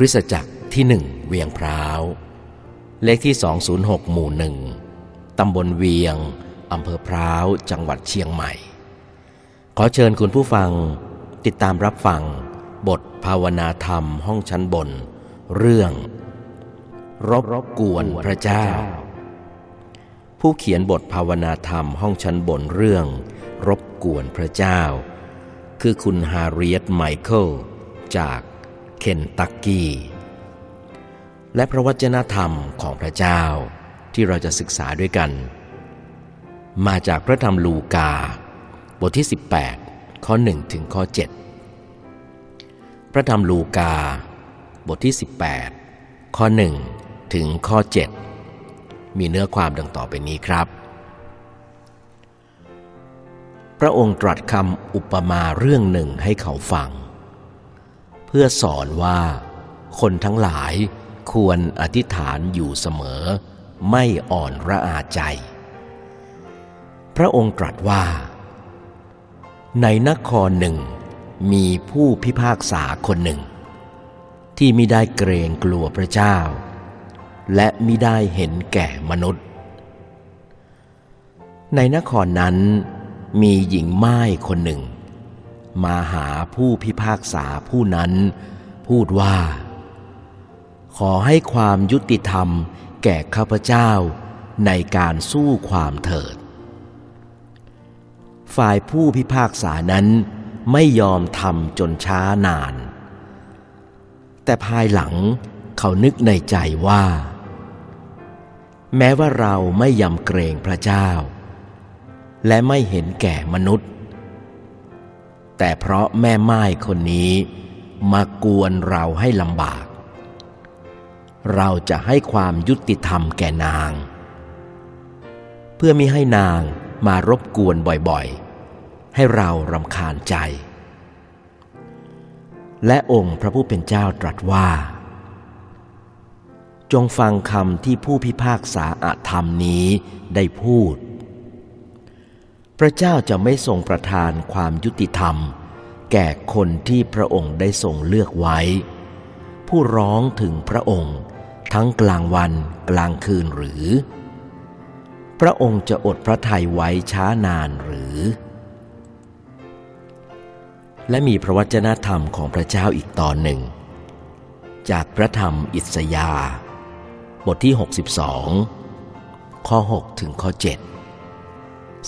คริสตจักรที่หนึ่งเวียงพร้าว เลขที่ 206 หมู่หนึ่งตำบลเวียงอำเภอพร้าว จังหวัดเชียงใหม่ ขอเชิญคุณผู้ฟังติดตามรับฟัง บทภาวนาธรรมห้องชั้นบน เรื่อง รบรบกวนพระเจ้า ผู้เขียนบทภาวนาธรรมห้องชั้นบนเรื่อง รบกวนพระเจ้า คือคุณฮาริเอตไมเคิลจาก เคนตักกี้ และพระวจนะธรรมของพระเจ้าที่เราจะศึกษาด้วยกัน มาจากพระธรรมลูกา บทที่ 18 ข้อ 1 ถึงข้อ 7 พระธรรมลูกา บทที่ 18 ข้อ 1 ถึงข้อ 7 มีเนื้อความดังต่อไปนี้ครับ พระองค์ตรัสคำอุปมาเรื่องหนึ่งให้เขาฟัง เพื่อสอนว่า คนทั้งหลายควรอธิษฐานอยู่เสมอ ไม่อ่อนระอาใจ พระองค์ตรัสว่า ในนครหนึ่งมีผู้พิพากษาคนหนึ่ง ที่มิได้เกรงกลัวพระเจ้า และมิได้เห็นแก่มนุษย์ ในนครนั้นมีหญิงไม้คนหนึ่ง มาหาผู้พิพากษาผู้นั้น พูดว่า ขอให้ความยุติธรรมแก่ข้าพเจ้าในการสู้ความเถิด ฝ่ายผู้พิพากษานั้นไม่ยอมทำจนช้านาน แต่ภายหลังเขานึกในใจว่า แม้ว่าเราไม่ยำเกรงพระเจ้า และไม่เห็นแก่มนุษย์ แต่เพราะแม่ไม้คนนี้มากวนเราให้ลำบาก เราจะให้ความยุติธรรมแก่นาง เพื่อมิให้นางมารบกวนบ่อยๆ ให้เรารำคาญใจ และองค์พระผู้เป็นเจ้าตรัสว่า จงฟังคำที่ผู้พิพากษาอาธรรมนี้ได้พูด พระเจ้าจะไม่ทรงประทานความยุติธรรม แก่คนที่พระองค์ได้ทรงเลือกไว้ ผู้ร้องถึงพระองค์ ทั้งกลางวันกลางคืนหรือ พระองค์จะอดพระทัยไว้ช้านานหรือ และมีพระวจนะธรรมของพระเจ้าอีกตอนหนึ่ง จากพระธรรมอิสยาห์บทที่ 62 ข้อ 6 ถึงข้อ 7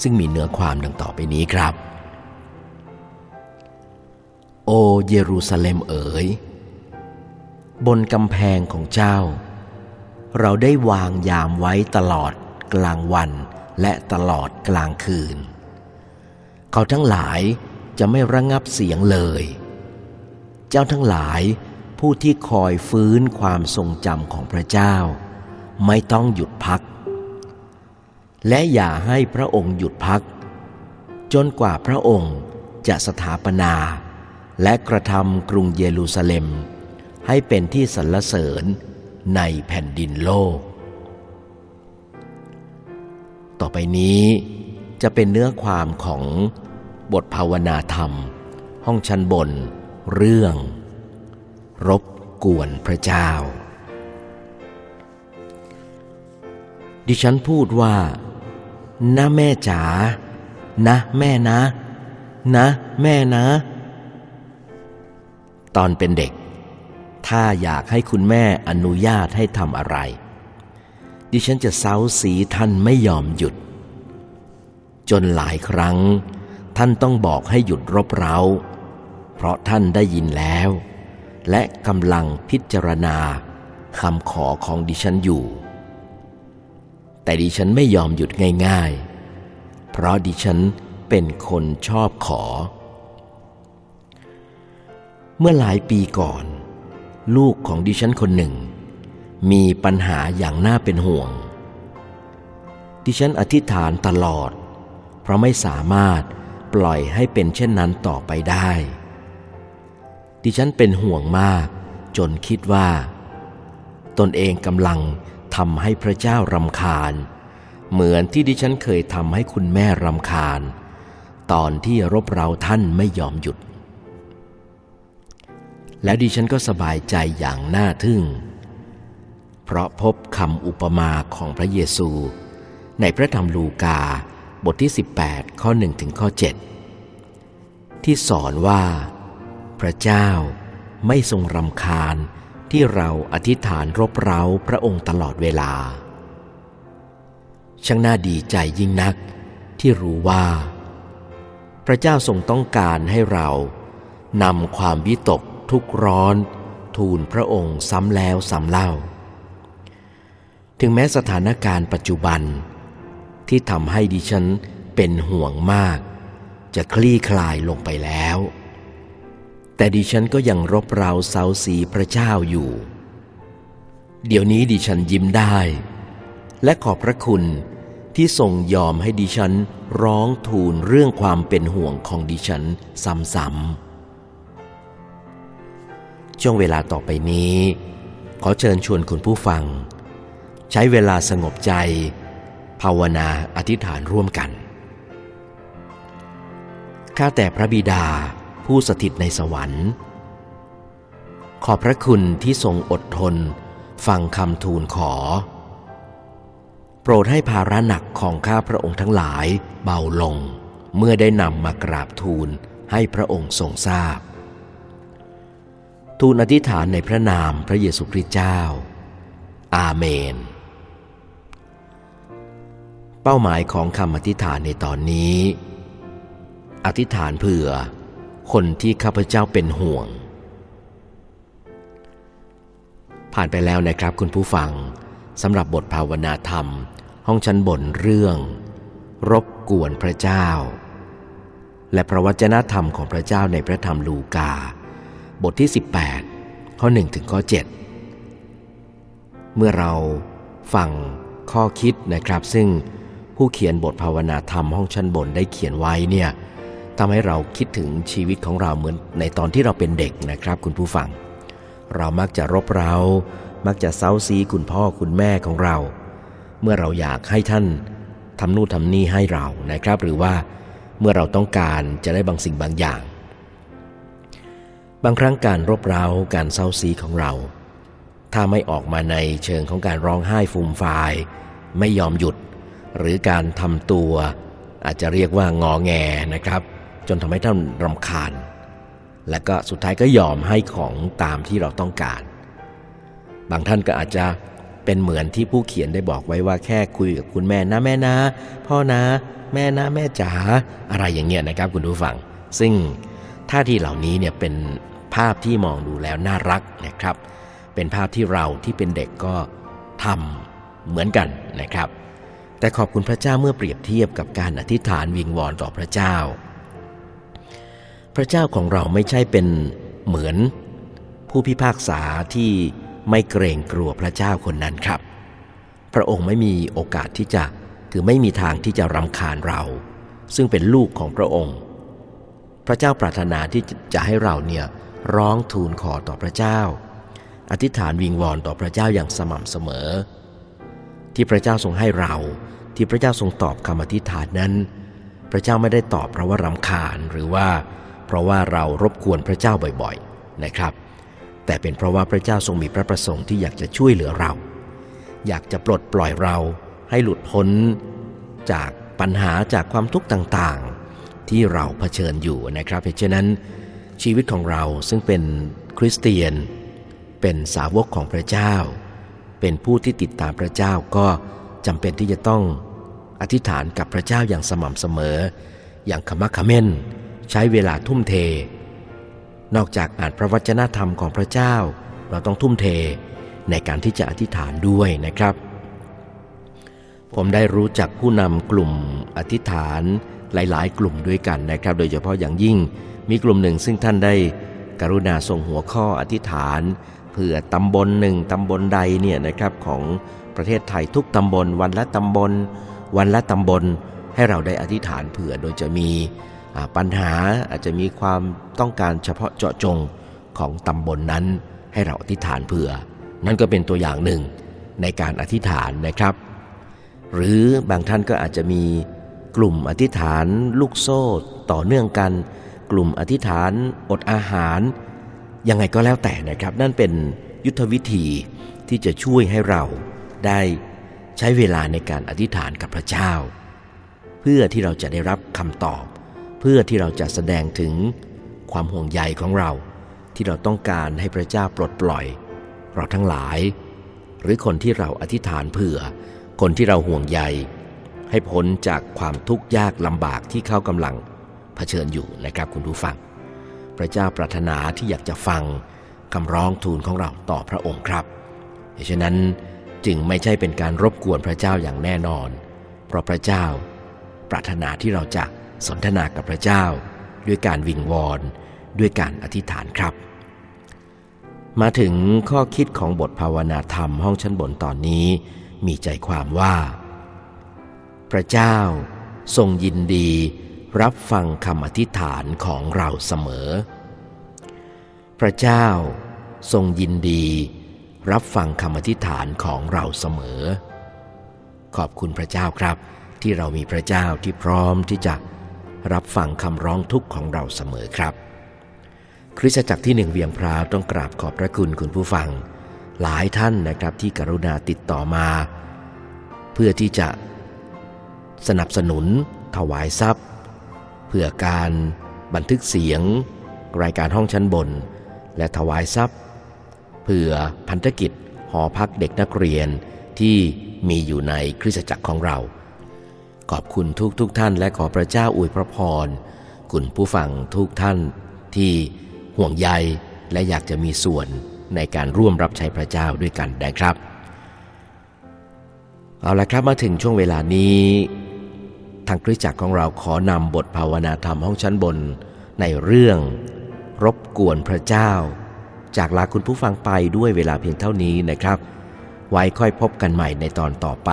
ซึ่งมีเนื้อความดังต่อไปนี้ครับ โอเยรูซาเล็มเอ๋ย บนกำแพงของเจ้า เราได้วางยามไว้ตลอดกลางวันและตลอดกลางคืน เขาทั้งหลายจะไม่ระงงับเสียงเลย เจ้าทั้งหลายผู้ที่คอยฟื้นความทรงจำของพระเจ้า ไม่ต้องหยุดพัก และอย่าให้พระองค์หยุดพัก จนกว่าพระองค์จะสถาปนา และกระทำกรุงเยรูซาเล็ม ให้เป็นที่สรรเสริญในแผ่นดินโลก ต่อไปนี้จะเป็นเนื้อความของบทภาวนาธรรม ห้องชั้นบน เรื่อง รบกวนพระเจ้า ดิฉันพูดว่า นะแม่จ๋า นะแม่นะ นะแม่นะ ตอนเป็นเด็ก ถ้าอยากให้คุณแม่อนุญาตให้ทำอะไร ดิฉันจะเซาสีท่านไม่ยอมหยุด จนหลายครั้ง ท่านต้องบอกให้หยุดรบเร้า เพราะท่านได้ยินแล้ว และกำลังพิจารณาคำขอของดิฉันอยู่ แต่ดิฉันไม่ยอมหยุดง่าย ๆ เพราะดิฉันเป็นคนชอบขอ เมื่อหลายปีก่อน ลูกของดิฉันคนหนึ่ง มีปัญหาอย่างน่าเป็นห่วง ดิฉันอธิษฐานตลอด เพราะไม่สามารถปล่อยให้เป็นเช่นนั้นต่อไปได้ ดิฉันเป็นห่วงมาก จนคิดว่า ตนเองกำลัง ทำให้พระเจ้ารำคาญ เหมือนที่ดิฉันเคยทำให้คุณแม่รำคาญ ตอนที่รบเร้าท่านไม่ยอมหยุด แล้วดิฉันก็สบายใจอย่างน่าทึ่ง เพราะพบคำอุปมาของพระเยซู ในพระธรรมลูกาบทที่ 18 ข้อ1ถึงข้อ 7 ที่สอนว่า พระเจ้าไม่ทรงรำคาญ ที่เราอธิษฐานรบเร้าพระองค์ตลอดเวลา ช่างน่าดีใจยิ่งนักที่รู้ว่า พระเจ้าทรงต้องการให้เรานำความวิตกทุกข์ร้อน ทูลพระองค์ซ้ำแล้วซ้ำเล่า ถึงแม้สถานการณ์ปัจจุบัน ที่ทำให้ดิฉันเป็นห่วงมาก จะคลี่คลายลงไปแล้ว แต่ดิฉันก็ยังรบเร้าเซาสีพระเจ้าอยู่ เดี๋ยวนี้ดิฉันยิ้มได้ และขอบพระคุณที่ทรงยอมให้ดิฉันร้องทูลเรื่องความเป็นห่วงของดิฉันซ้ำๆช่วงเวลาต่อไปนี้ ขอเชิญชวนคุณผู้ฟัง ใช้เวลาสงบใจ ภาวนาอธิษฐานร่วมกัน ข้าแต่พระบิดา ผู้สถิตในสวรรค์ ขอบพระคุณที่ทรงอดทน ฟังคำทูลขอ โปรดให้ภาระหนักของข้าพระองค์ทั้งหลายเบาลง เมื่อได้นำมากราบทูลให้พระองค์ทรงทราบ ทูลอธิษฐานในพระนามพระเยซูคริสต์เจ้า อาเมน เป้าหมายของคำอธิษฐานในตอนนี้ อธิษฐานเผื่อ คนที่ข้าพเจ้าเป็นห่วง ผ่านไปแล้วนะครับคุณผู้ฟังสำหรับบทภาวนาธรรม ห้องชั้นบนเรื่อง รบกวนพระเจ้า และพระวจนะธรรมของพระเจ้าในพระธรรมลูกา บทที่ 18 ข้อ1ถึงข้อ 7 เมื่อเราฟังข้อคิดนะครับ ซึ่งผู้เขียนบทภาวนาธรรมห้องชั้นบนได้เขียนไว้เนี่ย ทำให้เราคิดถึงชีวิตของเราเหมือนในตอนที่เราเป็นเด็กนะครับ คุณผู้ฟัง เรามักจะรบเรามักจะเซาซีคุณพ่อคุณแม่ของเรา เมื่อเราอยากให้ท่านทำนู่นทำนี่ให้เรานะครับ หรือว่าเมื่อเราต้องการจะได้บางสิ่งบางอย่าง บางครั้งการรบเร้าการเซาซีของเรา ถ้าไม่ออกมาในเชิงของการร้องไห้ฟูมฟาย ไม่ยอมหยุด หรือการทำตัวอาจจะเรียกว่างอแงนะครับ จนทำให้ท่านรำคาญ และก็สุดท้ายก็ยอมให้ของตามที่เราต้องการ บางท่านก็อาจจะเป็นเหมือนที่ผู้เขียนได้บอกไว้ว่าแค่คุยกับคุณแม่นะแม่นะ พ่อนะ แม่นะแม่จ๋าอะไรอย่างเงี้ยนะครับคุณผู้ฟัง ซึ่งท่าทีเหล่านี้เนี่ยเป็นภาพที่มองดูแล้วน่ารักนะครับ เป็นภาพที่เราที่เป็นเด็กก็ทำเหมือนกันนะครับ แต่ขอบคุณพระเจ้าเมื่อเปรียบเทียบกับการอธิษฐานวิงวอนต่อพระเจ้า พระเจ้าของเราไม่ใช่เป็นเหมือน ผู้พิพากษาที่ไม่เกรงกลัวพระเจ้าคนนั้นครับ พระองค์ไม่มีโอกาสที่จะคือไม่มีทางที่จะรำคาญเรา ซึ่งเป็นลูกของพระองค์ พระเจ้าปรารถนาที่จะให้เราเนี่ยร้องทูลขอต่อพระเจ้า อธิษฐานวิงวอนต่อพระเจ้าอย่างสม่ำเสมอ ที่พระเจ้าทรงให้เราที่พระเจ้าทรงตอบคำอธิษฐานนั้น พระเจ้าไม่ได้ตอบเพราะว่ารำคาญหรือว่า เพราะว่าเรารบกวนพระเจ้าบ่อยๆนะครับ แต่เป็นเพราะว่าพระเจ้าทรงมีพระประสงค์ที่อยากจะช่วยเหลือเรา อยากจะปลดปล่อยเราให้หลุดพ้น จากปัญหาจากความทุกข์ต่างๆ ที่เราเผชิญอยู่นะครับเพราะฉะนั้นชีวิตของเราซึ่งเป็นคริสเตียน เป็นสาวกของพระเจ้า เป็นผู้ที่ติดตามพระเจ้าก็จำเป็นที่จะต้องอธิษฐานกับพระเจ้าอย่างสม่ำเสมอ อย่างขมักขม้น ใช้เวลาทุ่มเท นอกจากอ่านพระวจนะธรรมของพระเจ้า เราต้องทุ่มเทในการที่จะอธิษฐานด้วยนะครับ ผมได้รู้จักผู้นำกลุ่มอธิษฐานหลาย ๆ กลุ่มด้วยกันนะครับ โดยเฉพาะอย่างยิ่งมีกลุ่มหนึ่งซึ่งท่านได้กรุณาส่งหัวข้ออธิษฐานเผื่อตำบลหนึ่งตำบลใดเนี่ยนะครับของประเทศไทยทุกตำบล วันละตำบล วันละตำบลให้เราได้อธิษฐานเผื่อโดยจะมี ปัญหาอาจจะมีความต้องการเฉพาะเจาะจงของตำบลนนั้น ให้เราอธิษฐานเผื่อ นั่นก็เป็นตัวอย่างหนึ่งในการอธิษฐานนะครับ หรือบางท่านก็อาจจะมีกลุ่มอธิษฐานลูกโซ่ต่อเนื่องกัน กลุ่มอธิษฐานอดอาหาร ยังไงก็แล้วแต่นะครับ นั่นเป็นยุทธวิธีที่จะช่วยให้เราได้ใช้เวลาในการอธิษฐานกับพระเจ้า เพื่อที่เราจะได้รับคำตอบ เพื่อที่เราจะแสดงถึงความห่วงใยของเรา ที่เราต้องการให้พระเจ้าปลดปล่อย เราทั้งหลาย หรือคนที่เราอธิษฐานเผื่อ คนที่เราห่วงใย ให้พ้นจากความทุกข์ยากลำบากที่เขากำลังเผชิญอยู่นะครับคุณผู้ฟัง พระเจ้าปรารถนาที่อยากจะฟังคำร้องทูลของเราต่อพระองค์ครับเหตุฉะนั้นจึงไม่ใช่เป็นการรบกวนพระเจ้าอย่างแน่นอน เพราะพระเจ้า ปรารถนาที่เราจะ สนทนากับพระเจ้า ด้วยการวิงวอนด้วยการอธิษฐานครับ มาถึงข้อคิดของบทภาวนาธรรมห้องชั้นบนตอนนี้ มีใจความว่า พระเจ้าทรงยินดีรับฟังคำอธิษฐานของเราเสมอ พระเจ้าทรงยินดี รับฟังคำอธิษฐานของเราเสมอ ขอบคุณพระเจ้าครับ ที่เรามีพระเจ้าที่พร้อมที่จะ รับฟังคำร้องทุกข์ของเราเสมอครับ คริสตจักรที่หนึ่งเวียงพราวต้องกราบขอบพระคุณคุณผู้ฟัง หลายท่านนะครับที่กรุณาติดต่อมา เพื่อที่จะสนับสนุน ถวายทรัพย์ เพื่อการบันทึกเสียง รายการห้องชั้นบน และถวายทรัพย์ เพื่อพันธกิจหอพักเด็กนักเรียนที่มีอยู่ในคริสตจักรของเรา ขอบคุณทุกทุกท่านและขอพระเจ้าอวยพระพรคุณผู้ฟังทุกท่านที่ห่วงใยและอยากจะมีส่วนในการร่วมรับใช้พระเจ้าด้วยกันนะครับ เอาละครับมาถึงช่วงเวลานี้ ทางคริสตจักรของเราขอนำบทภาวนาธรรมห้องชั้นบน ในเรื่อง รบกวนพระเจ้า จากลาคุณผู้ฟังไปด้วยเวลาเพียงเท่านี้นะครับ ไว้ค่อยพบกันใหม่ในตอนต่อไป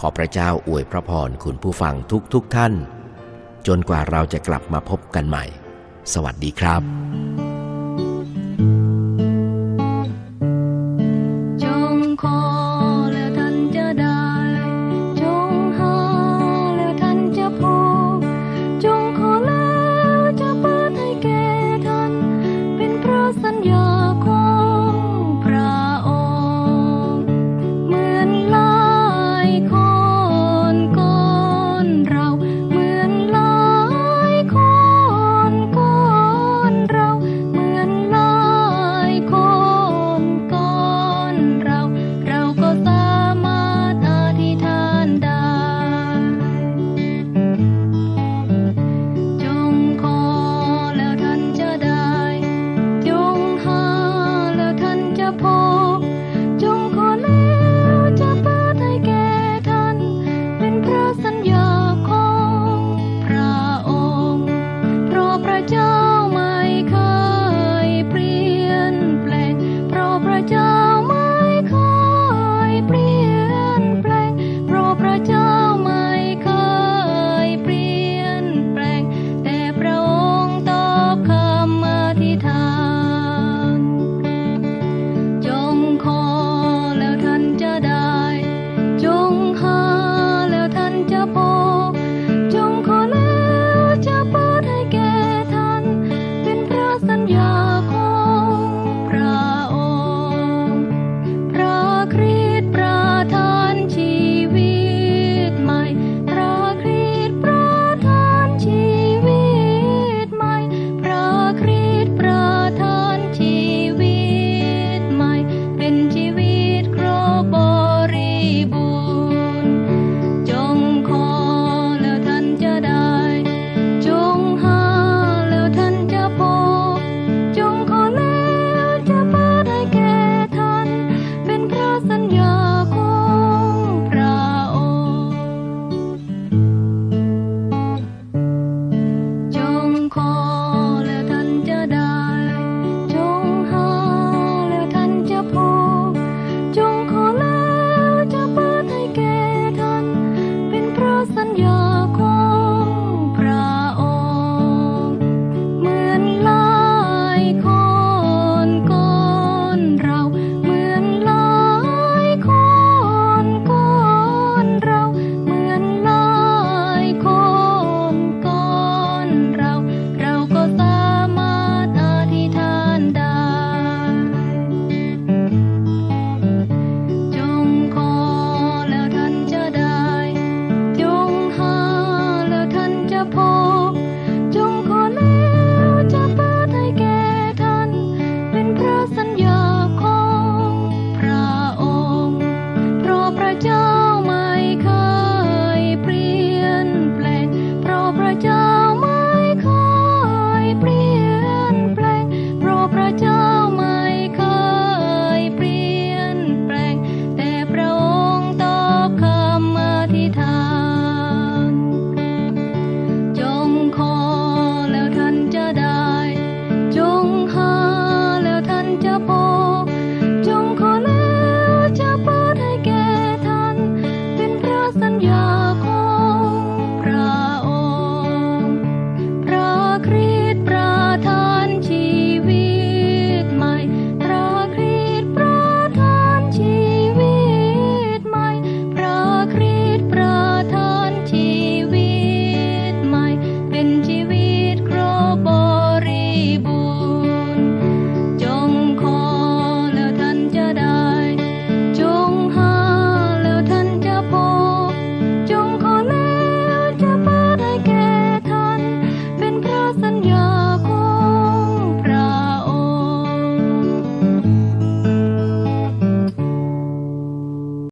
ขอพระเจ้าอวยพระพรคุณผู้ฟังทุกทุกๆท่าน จนกว่าเราจะกลับมาพบกันใหม่ สวัสดีครับ